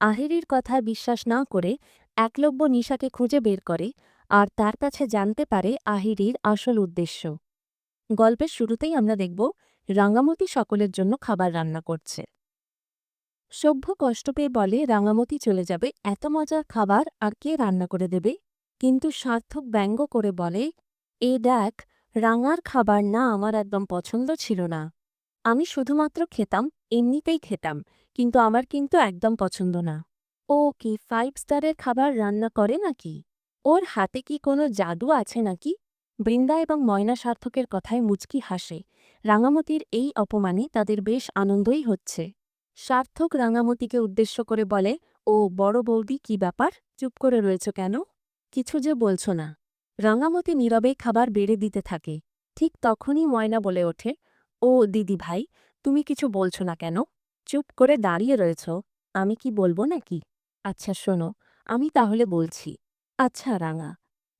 আহিরির কথায় বিশ্বাস না করে একলব্য নিশাকে খুঁজে বের করে আর তার কাছে জানতে পারে আহিরির আসল উদ্দেশ্য। গল্পের শুরুতেই আমরা দেখব রাঙামতি সকলের জন্য খাবার রান্না করছে। সভ্য কষ্ট পেয়ে বলে, রাঙামতি চলে যাবে, এত মজার খাবার আর কে রান্না করে দেবে? কিন্তু সার্থক ব্যঙ্গ করে বলে, এ দেখ, রাঙার খাবার না আমার একদম পছন্দ ছিল না। আমি শুধুমাত্র খেতাম, এমনিতেই খেতাম, কিন্তু আমার কিন্তু একদম পছন্দ না। ও কি ফাইভ স্টারের খাবার রান্না করে নাকি? ওর হাতে কি কোনো জাদু আছে নাকি? বৃন্দা এবং ময়না সার্থকের কথায় মুচকি হাসে। রাঙামতির এই অপমানে তাদের বেশ আনন্দই হচ্ছে। সার্থক রাঙামতিকে উদ্দেশ্য করে বলে, ও, বড় বৌদি, কি ব্যাপার? চুপ করে রয়েছ কেন? কিছু যে বলছ না। রাঙামতি নীরবে খাবার বেড়ে দিতে থাকে। ঠিক তখনই ময়না বলে ওঠে ও দিদি ভাই, তুমি কিছু বলছ না কেন? চুপ করে দাঁড়িয়ে রয়েছ, আমি কি বলব নাকি? আচ্ছা শোনো, আমি তাহলে বলছি। আচ্ছা রাঙা,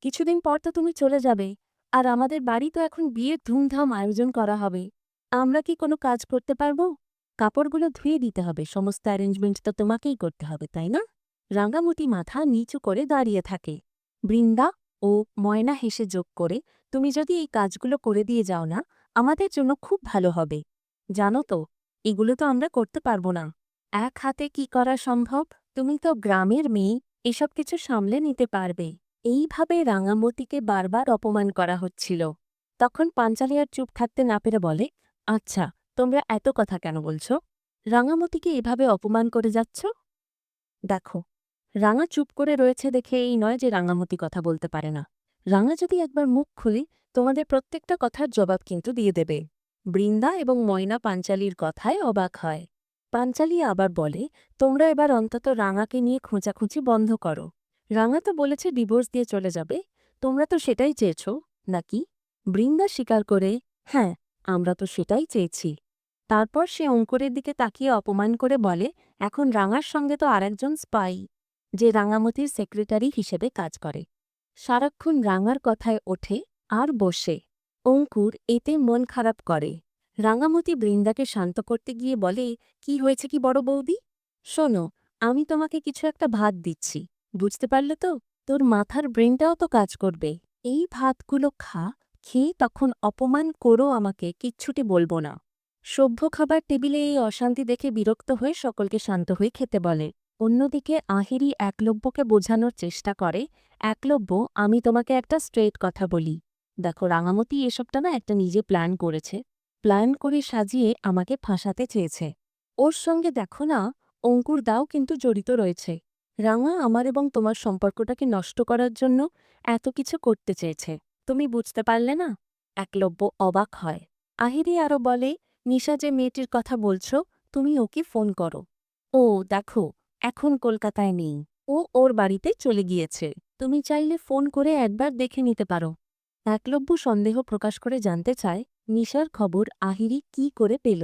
কিছুদিন পর তো তুমি চলে যাবে, আর আমাদের বাড়ি তো এখন বিয়ের ধুমধাম আয়োজন করা হবে। আমরা কি কোনো কাজ করতে পারব? কাপড়গুলো ধুয়ে দিতে হবে, সমস্ত অ্যারেঞ্জমেন্ট তো তোমাকেই করতে হবে, তাই না? রাঙামতি মাথা নিচু করে দাঁড়িয়ে থাকে। বৃন্দা ও ময়না হেসে যোগ করে, তুমি যদি এই কাজগুলো করে দিয়ে যাও না আমাদের জন্য খুব ভালো হবে। জানো তো, এগুলো তো আমরা করতে পারব না। এক হাতে কি করা সম্ভব? তুমি তো গ্রামের মেয়ে, এসব কিছু সামলে নিতে পারবে। এইভাবে রাঙামতিকে বারবার অপমান করা হচ্ছিল। তখন পাঞ্চালিয়ার চুপ থাকতে না পেরে বলে আচ্ছা তোমরা এত কথা কেন বলছ? রাঙামতিকে এভাবে অপমান করে যাচ্ছ? দেখো, রাঙা চুপ করে রয়েছে দেখে এই নয় যে রাঙামতি কথা বলতে পারে না। রাঙা যদি একবার মুখ খুলি তোমাদের প্রত্যেকটা কথার জবাব কিন্তু দিয়ে দেবে। বৃন্দা এবং ময়না পাঞ্চালির কথায় অবাক হয়। পাঞ্চালি আবার বলে, তোমরা এবার অন্তত রাঙাকে নিয়ে খোঁচাখুঁচি বন্ধ করো। রাঙা তো বলেছে ডিভোর্স দিয়ে চলে যাবে। তোমরা তো সেটাই চেয়েছ, নাকি? বৃন্দা স্বীকার করে হ্যাঁ আমরা তো সেটাই চেয়েছি। তারপর সে অঙ্কুরের দিকে তাকিয়ে অপমান করে বলে, এখন রাঙার সঙ্গে তো আরেকজন স্পাই, যে রাঙামতির সেক্রেটারি হিসেবে কাজ করে। সারাক্ষণ রাঙার কথায় ওঠে আর বসে। অঙ্কুর এতে মন খারাপ করে। রাঙামতি বৃন্দাকে শান্ত করতে গিয়ে বলে, কি হয়েছে কি বড় বৌদি? শোনো, আমি তোমাকে কিছু একটা ভাত দিচ্ছি। বুঝতে পারলে তো? তোর মাথার ব্রেনটাও তো কাজ করবে। এই ভাতগুলো খা, খেয়ে তখন অপমান করো আমাকে, কিচ্ছুটি বলব না। সভ্য খাবার টেবিলে এই অশান্তি দেখে বিরক্ত হয়ে সকলকে শান্ত হয়ে খেতে বলে। অন্যদিকে আহিরি একলব্যকে বোঝানোর চেষ্টা করে, একলব্য, আমি তোমাকে একটা স্ট্রেট কথা বলি। দেখো, রাঙামতি এসবটা না একটা নিজে প্ল্যান করেছে। প্ল্যান করে সাজিয়ে আমাকে ফাঁসাতে চেয়েছে। ওর সঙ্গে দেখো না, অঙ্কুর দাও কিন্তু জড়িত রয়েছে। রাঙা আমার এবং তোমার সম্পর্কটাকে নষ্ট করার জন্য এত কিছু করতে চেয়েছে। তুমি বুঝতে পারলে না? একলব্য অবাক হয়। আহিরি আরও বলে, নিশা যে মেয়েটির কথা বলছ, তুমি ওকে ফোন করো। ও, দেখো, এখন কলকাতায় নেই। ও ওর বাড়িতে চলে গিয়েছে। তুমি চাইলে ফোন করে একবার দেখে নিতে পারো। একলব্য সন্দেহ প্রকাশ করে জানতে চায়, নিশার খবর আহিরি কি করে পেল?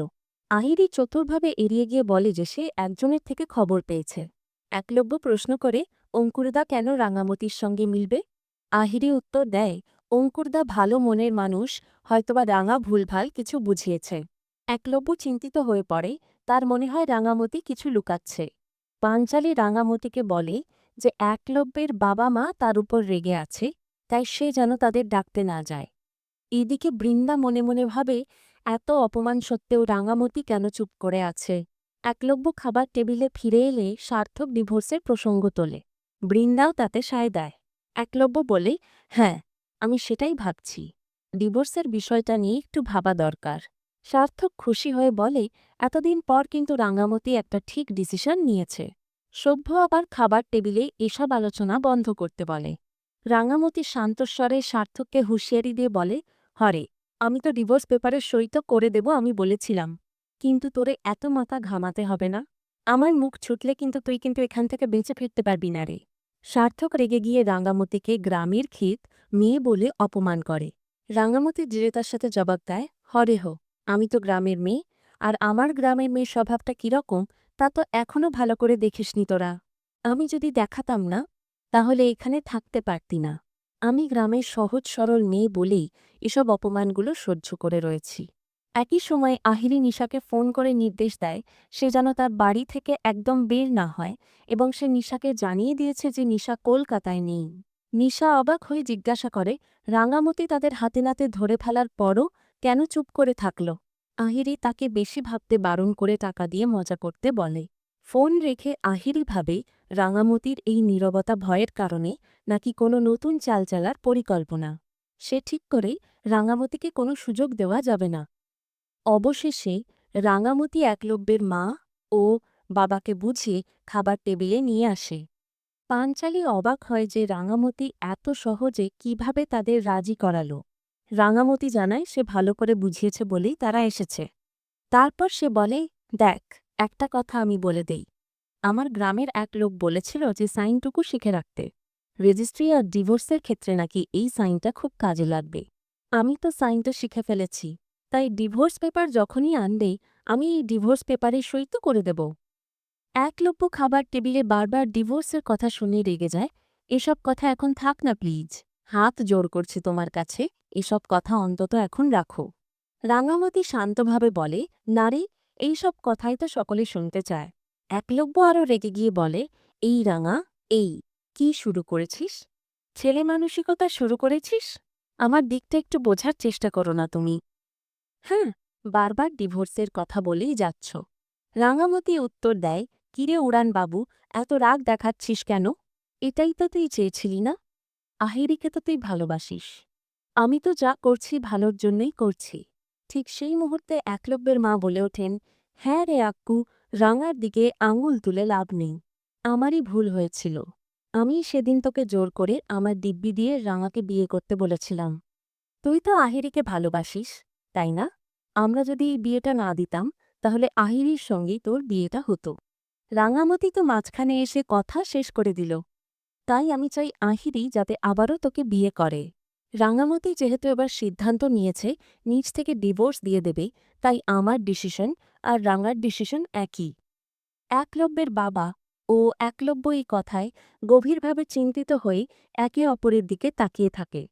আহিরি চতুরভাবে এড়িয়ে গিয়ে বলে যে সে একজনের থেকে খবর পেয়েছে। একলব্য প্রশ্ন করে, অঙ্কুরদা কেন রাঙামতির সঙ্গে মিলবে? আহিরি উত্তর দেয়, অঙ্কুরদা ভালো মনের মানুষ, হয়তোবা রাঙা ভুলভাল কিছু বুঝিয়েছে। একলব্য চিন্তিত হয়ে পড়ে, তার মনে হয় রাঙামতি কিছু লুকাচ্ছে। পাঞ্চালি রাঙামতিকে বলে যে, একলব্যের বাবা মা তার উপর রেগে আছে তাই সে যেন তাদের ডাকতে না যায়। এদিকে বৃন্দা মনে মনে ভাবে, এত অপমান সত্ত্বেও রাঙামতি কেন চুপ করে আছে? একলব্য খাবার টেবিলে ফিরে এলে সার্থক ডিভোর্সের প্রসঙ্গ তোলে। বৃন্দাও তাতে সায় দেয়। একলব্য বলে হ্যাঁ আমি সেটাই ভাবছি। ডিভোর্সের বিষয়টা নিয়ে একটু ভাবা দরকার। সার্থক খুশি হয়ে বলে, এতদিন পর কিন্তু রাঙামতি একটা ঠিক ডিসিশন নিয়েছে। সভ্য আবার খাবার টেবিলে এসব আলোচনা বন্ধ করতে বলে। রাঙামতি শান্তস্বরে সার্থককে হুঁশিয়ারি দিয়ে বলে, হরে, আমি তো ডিভোর্স পেপারে সই তো করে দেব, আমি বলেছিলাম। কিন্তু তোরে এত মাথা ঘামাতে হবে না। আমার মুখ ছুটলে কিন্তু তুই কিন্তু এখান থেকে বেঁচে ফিরতে পারবি না রে সার্থক রেগে গিয়ে রাঙামতিকে গ্রামের ক্ষেত মেয়ে বলে অপমান করে। রাঙামতি দৃঢ়তার সাথে জবাব দেয়, হরে হো, আমি তো গ্রামের মেয়ে। আর আমার গ্রামের মেয়ের স্বভাবটা কীরকম, তা তো এখনও ভালো করে দেখিসনি তোরা। আমি যদি দেখাতাম না তাহলে এখানে থাকতে পারতি না। আমি গ্রামের সহজ সরল মেয়ে বলেই এসব অপমানগুলো সহ্য করে রয়েছি। একই সময় আহিরি নিশাকে ফোন করে নির্দেশ দেয়, সে যেন তার বাড়ি থেকে একদম বের না হয় এবং সে নিশাকে জানিয়ে দিয়েছে যে নিশা কলকাতায় নেই। নিশা অবাক হয়ে জিজ্ঞাসা করে, রাঙামতি তাদের হাতে নাতে ধরে ফেলার পরও কেন চুপ করে থাকল? আহিরি তাকে বেশি ভাবতে বারণ করে টাকা দিয়ে মজা করতে বলে। ফোন রেখে আহিরি ভাবে রাঙামতির এই নীরবতা ভয়ের কারণে নাকি কোনো নতুন চালচালার পরিকল্পনা। সে ঠিক করে রাঙামতিকে কোনো সুযোগ দেওয়া যাবে না। অবশেষে রাঙামতি একলব্যের মা ও বাবাকে বুঝিয়ে খাবার টেবিলে নিয়ে আসে। পাঞ্চালি অবাক হয় যে রাঙামতি এত সহজে কীভাবে তাদের রাজি করালো। রাঙামতি জানায় সে ভালো করে বুঝিয়েছে বলেই তারা এসেছে। তারপর সে বলে, দেখ, একটা কথা আমি বলে দেই। আমার গ্রামের এক লোক বলেছিল যে, সাইনটুকু শিখে রাখতে। রেজিস্ট্রি আর ডিভোর্সের ক্ষেত্রে নাকি এই সাইনটা খুব কাজে লাগবে। আমি তো সাইনটা শিখে ফেলেছি। তাই ডিভোর্স পেপার যখনই আনবে, আমি এই ডিভোর্স পেপারে সই তো করে দেব একলব্য খাবার টেবিলে বারবার ডিভোর্সের কথা শুনে রেগে যায়। এসব কথা এখন থাক না, প্লিজ। হাত জোর করছে তোমার কাছে। এসব কথা অন্তত এখন রাখো রাঙামতি শান্তভাবে বলে নারী এইসব কথাই তো সকলে শুনতে চায়। একলব্য আরও রেগে গিয়ে বলে, এই রাঙা, এই, কি শুরু করেছিস? ছেলে মানসিকতা শুরু করেছিস? আমার দিকটা একটু বোঝার চেষ্টা করো না তুমি। হ্যাঁ বারবার ডিভোর্সের কথা বলেই যাচ্ছ। রাঙামতি উত্তর দেয়, কিরে উড়ান বাবু, এত রাগ দেখাচ্ছিস কেন? এটাই তো তুই চেয়েছিলি না? আহিরিকে তো তুই ভালোবাসিস। আমি তো যা করছি ভালোর জন্যই করছি। ঠিক সেই মুহূর্তে একলব্যের মা বলে ওঠেন হ্যাঁ রে আক্কু রাঙার দিকে আঙুল তুলে লাভ নেই। আমারই ভুল হয়েছিল। আমি সেদিন তোকে জোর করে আমার দিব্যি দিয়ে রাঙাকে বিয়ে করতে বলেছিলাম। তুই তো আহিরিকে ভালোবাসিস, তাই না? আমরা যদি এই বিয়েটা না দিতাম, তাহলে আহিরির সঙ্গেই তোর বিয়েটা হতো। রাঙামতি তো মাঝখানে এসে কথা শেষ করে দিল। তাই আমি চাই আহিরি যাতে আবারও তোকে বিয়ে করে। রাঙামতি যেহেতু এবার সিদ্ধান্ত নিয়েছে, নিজ থেকে ডিভোর্স দিয়ে দেবে, তাই আমার ডিসিশন আর রাঙার ডিসিশন একই। একলব্যের বাবা ও একলব্য এই কথায় গভীরভাবে চিন্তিত হয়ে একে অপরের দিকে তাকিয়ে থাকে।